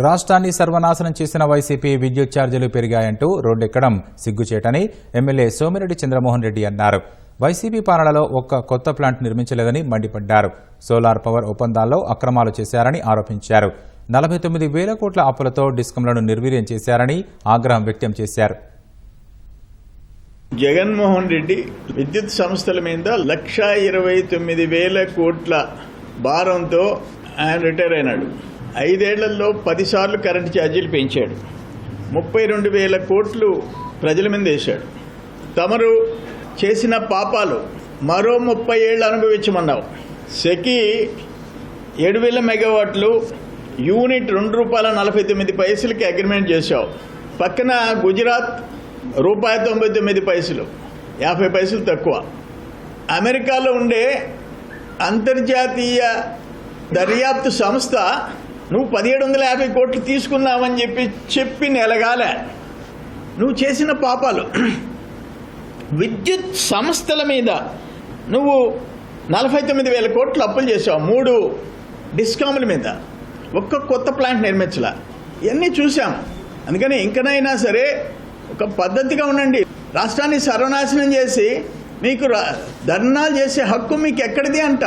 రాష్ట్రాన్ని సర్వనాశనం చేసిన వైసీపీ విద్యుత్ ఛార్జీలు పెరిగాయంటూ రోడ్డెక్కడం సిగ్గుచేటని ఎమ్మెల్యే సోమిరెడ్డి చంద్రమోహన్ రెడ్డి అన్నారు. వైసీపీ పాలనలో ఒక్క కొత్త ప్లాంట్ నిర్మించలేదని మండిపడ్డారు. సోలార్ పవర్ ఒప్పందాల్లో అక్రమాలు చేశారని ఆరోపించారు. నలభై తొమ్మిది వేల కోట్ల అప్పులతో డిస్కంలను నిర్వీర్యం చేశారని ఆగ్రహం వ్యక్తం చేశారు. జగన్మోహన్ రెడ్డి విద్యుత్ సంస్థల మీద లక్ష ఇరవై తొమ్మిది వేల కోట్ల భారంతో ఆయన రిటైర్ అయినాడు. ఐదేళ్ళలో పదిసార్లు కరెంటు ఛార్జీలు పెంచాడు. ముప్పై రెండు వేల కోట్లు ప్రజల మీద వేశాడు. తమరు చేసిన పాపాలు మరో ముప్పై ఏళ్ళు అనుభవించమన్నావు. సెకి ఏడు వేల మెగావాట్లు యూనిట్ రెండు రూపాయల నలభై తొమ్మిది పైసలకి అగ్రిమెంట్ చేశావు. పక్కన గుజరాత్ రూపాయి తొంభై తొమ్మిది పైసలు యాభై పైసలు తక్కువ. అమెరికాలో ఉండే అంతర్జాతీయ దర్యాప్తు సంస్థ నువ్వు పదిహేడు వందల యాభై కోట్లు తీసుకున్నావని చెప్పి చెప్పి నెలగాలే నువ్వు చేసిన పాపాలు. విద్యుత్ సంస్థల మీద నువ్వు నలభై తొమ్మిది వేల కోట్లు అప్పులు చేసావు మూడు డిస్కాముల మీద. ఒక్క కొత్త ప్లాంట్ నిర్మించలా. ఇవన్నీ చూసాం అందుకని ఇంకనైనా సరే ఒక పద్ధతిగా ఉండండి. రాష్ట్రాన్ని సర్వనాశనం చేసి మీకు రా- ధర్నాలు చేసే హక్కు మీకు ఎక్కడిది అంట.